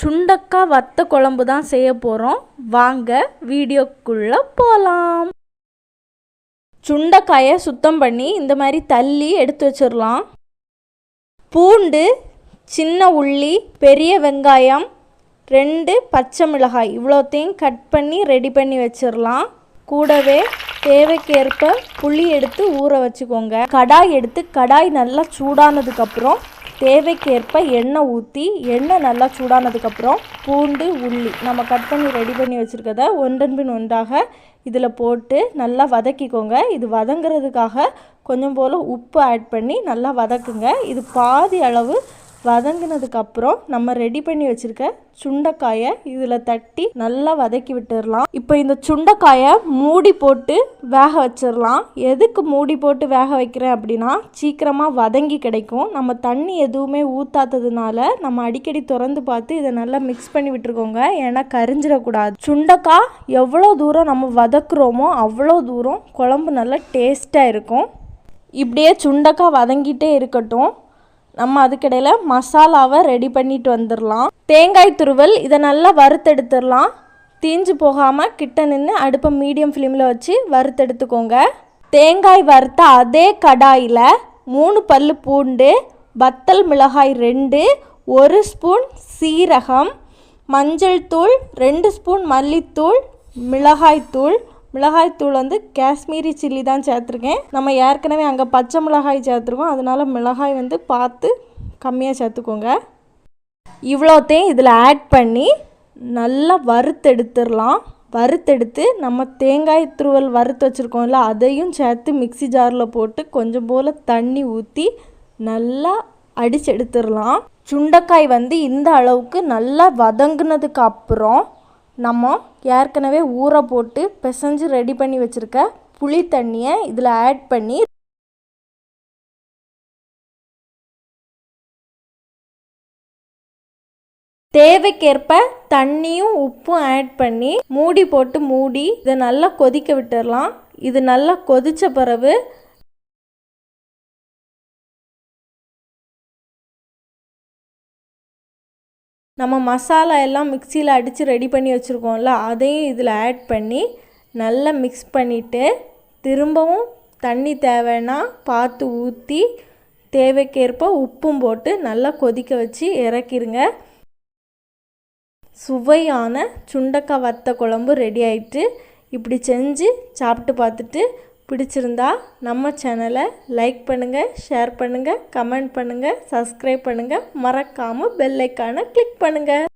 சுண்டக்காய் வத்த குழம்பு தான் செய்ய போகிறோம் வாங்க வீடியோக்குள்ளே போகலாம் சுண்டைக்காயை சுத்தம் பண்ணி இந்த மாதிரி தள்ளி எடுத்து வச்சிடலாம் பூண்டு சின்ன உள்ளி பெரிய வெங்காயம் ரெண்டு பச்சை மிளகாய் இவ்வளோத்தையும் கட் பண்ணி ரெடி பண்ணி வச்சிடலாம் கூடவே தேவைக்கேற்ப புளி எடுத்து ஊற வச்சுக்கோங்க. கடாய் எடுத்து கடாய் நல்லா சூடானதுக்கப்புறம் தேவைக்கேற்ப எண்ணெய் ஊற்றி எண்ணெய் நல்லா சூடானதுக்கப்புறம் பூண்டு உள்ளி நம்ம கட் பண்ணி ரெடி பண்ணி வச்சுருக்கத ஒன்றன் பின் ஒன்றாக இதில் போட்டு நல்லா வதக்கிக்கோங்க. இது வதங்கிறதுக்காக கொஞ்சம் போல் உப்பு ஆட் பண்ணி நல்லா வதக்குங்க. இது பாதி அளவு வதங்கினதுக்கப்புறம் நம்ம ரெடி பண்ணி வச்சுருக்க சுண்டைக்காயை இதில் தட்டி நல்லா வதக்கி விட்டுடலாம் இப்போ இந்த சுண்டைக்காயை மூடி போட்டு வேக வச்சிடலாம் எதுக்கு மூடி போட்டு வேக வைக்கிறேன் அப்படின்னா சீக்கிரமாக வதங்கி கிடைக்கும். நம்ம தண்ணி எதுவுமே ஊற்றாததுனால நம்ம அடிக்கடி திறந்து பார்த்து இதை நல்லா மிக்ஸ் பண்ணி விட்டுருக்கோங்க. ஏன்னா கரிஞ்சிடக்கூடாது. சுண்டைக்காய் எவ்வளோ தூரம் நம்ம வதக்குறோமோ அவ்வளோ தூரம் குழம்பு நல்லா டேஸ்ட்டாக இருக்கும். இப்படியே சுண்டக்காய் வதங்கிட்டே இருக்கட்டும். நம்ம அதுக்கிடையில் மசாலாவை ரெடி பண்ணிட்டு வந்துடலாம் தேங்காய் துருவல் இதை நல்லா வறுத்தெடுத்துடலாம் தீஞ்சு போகாமல் கிட்ட நின்று அடுப்பை மீடியம் ஃப்ளேமில் வச்சு வறுத்தெடுத்துக்கோங்க. தேங்காய் வறுத்த அதே கடாயில் மூணு பல் பூண்டு வத்தல் மிளகாய் ரெண்டு ஒரு ஸ்பூன் சீரகம் மஞ்சள் தூள் ரெண்டு ஸ்பூன் மல்லித்தூள் மிளகாய்த்தூள் மிளகாய்த்தூள் வந்து காஷ்மீரி சில்லி தான் சேர்த்துருக்கேன். நம்ம ஏற்கனவே அங்கே பச்சை மிளகாய் சேர்த்துருக்கோம். அதனால மிளகாய் வந்து பார்த்து கம்மியாக சேர்த்துக்கோங்க. இவ்வளோத்தையும் இதில் ஆட் பண்ணி நல்லா வறுத்தெடுத்துடலாம். வறுத்தெடுத்து நம்ம தேங்காய் துருவல் வறுத்து வச்சுருக்கோம்ல அதையும் சேர்த்து மிக்சி ஜாரில் போட்டு கொஞ்சம் போல் தண்ணி ஊற்றி நல்லா அடிச்சு எடுத்துடலாம் சுண்டைக்காய் வந்து இந்த அளவுக்கு நல்லா வதங்கினதுக்கு அப்புறம் நம்ம ஏற்கனவே ஊற போட்டு பிசைஞ்சு ரெடி பண்ணி வச்சுருக்க புளி தண்ணியை இதில் ஆட் பண்ணி தேவைக்கேற்ப தண்ணியும் உப்பும் ஆட் பண்ணி மூடி போட்டு மூடி இதை நல்லா கொதிக்க விட்டுடலாம் இது நல்லா கொதித்த பிறகு நம்ம மசாலா எல்லாம் மிக்சியில் அடித்து ரெடி பண்ணி வச்சுருக்கோம்ல அதையும் இதில் ஆட் பண்ணி நல்லா மிக்ஸ் பண்ணிவிட்டு திரும்பவும் தண்ணி தேவைன்னா பார்த்து ஊற்றி தேவைக்கேற்ப உப்பும் போட்டு நல்லா கொதிக்க வச்சு இறக்கிருங்க. சுவையான சுண்டக்காய் வத்த குழம்பு ரெடி ஆயிட்டு இப்படி செஞ்சு சாப்பிட்டு பார்த்துட்டு பிடிச்சிருந்தா நம்ம சேனலை லைக் பண்ணுங்கள் ஷேர் பண்ணுங்கள் கமெண்ட் பண்ணுங்கள் சப்ஸ்கிரைப் பண்ணுங்கள் மறக்காமல் பெல்லைக்கான கிளிக் பண்ணுங்கள்